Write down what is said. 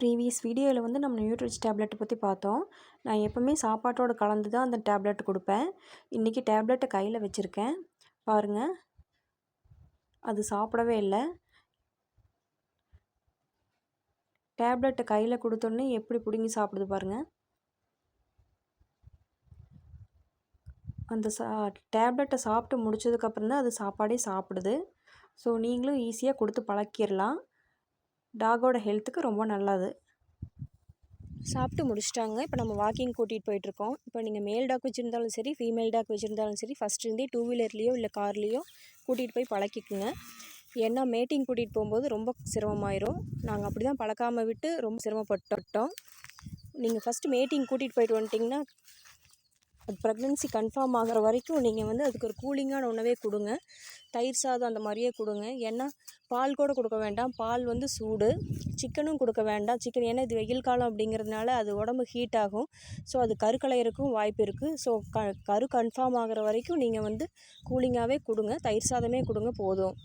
Previous வீடியோவில் வந்து நம்ம நியூட்ரிச் டேப்லெட்டை பற்றி பார்த்தோம். நான் எப்போவுமே சாப்பாட்டோட கலந்து தான் அந்த டேப்லெட் கொடுப்பேன். இன்றைக்கி டேப்லெட்டை கையில் வச்சுருக்கேன். பாருங்கள் அது சாப்பிடவே இல்லை. டேப்லெட்டை கையில் கொடுத்தோன்னே எப்படி பிடுங்கி சாப்பிடுது பாருங்கள் அந்த சா டேப்லெட்டை சாப்பிட்டு முடிச்சதுக்கப்புறம் தான் அது சாப்பாடே சாப்பிடுது. ஸோ நீங்களும் ஈஸியாக கொடுத்து பழக்கிடலாம் டாகோட ஹெல்த்துக்கு ரொம்ப நல்லது. சாப்பிட்டு முடிச்சிட்டாங்க. இப்போ நம்ம வாக்கிங் கூட்டிகிட்டு போயிட்டுருக்கோம். இப்போ நீங்கள் மேல் டாக் வச்சுருந்தாலும் சரி ஃபீமேல் டாக் வச்சுருந்தாலும் சரி ஃபஸ்ட்லேருந்தே டூ வீலர்லேயோ இல்லை கார்லேயோ கூட்டிகிட்டு போய் பழக்கிக்குங்க. ஏன்னா மேட்டிங் கூட்டிகிட்டு போகும்போது ரொம்ப சிரமமாயிரும். நாங்கள் அப்படி தான் பழக்காமல் விட்டு ரொம்ப சிரமப்பட்டுட்டோம். நீங்கள் ஃபஸ்ட்டு மேட்டிங் கூட்டிகிட்டு போயிட்டு வந்துட்டிங்கன்னா அது ப்ரெக்னென்சி கன்ஃபார்ம் ஆகிற வரைக்கும் நீங்கள் வந்து அதுக்கு ஒரு கூலிங்கான உணவே கொடுங்க. தயிர் சாதம் அந்த மாதிரியே கொடுங்க. ஏன்னா பால் கூட கொடுக்க வேண்டாம். பால் வந்து சூடு. சிக்கனும் கொடுக்க வேண்டாம். சிக்கன் ஏன்னா இது வெயில் காலம் அப்படிங்கிறதுனால அது உடம்பு ஹீட் ஆகும். ஸோ அது கருக்கலையறக்கும் வாய்ப்பு இருக்குது ஸோ க கரு கன்ஃபார்ம் ஆகிற வரைக்கும் நீங்கள் வந்து கூலிங்காகவே கொடுங்க. தயிர் சாதமே கொடுங்க போதும்.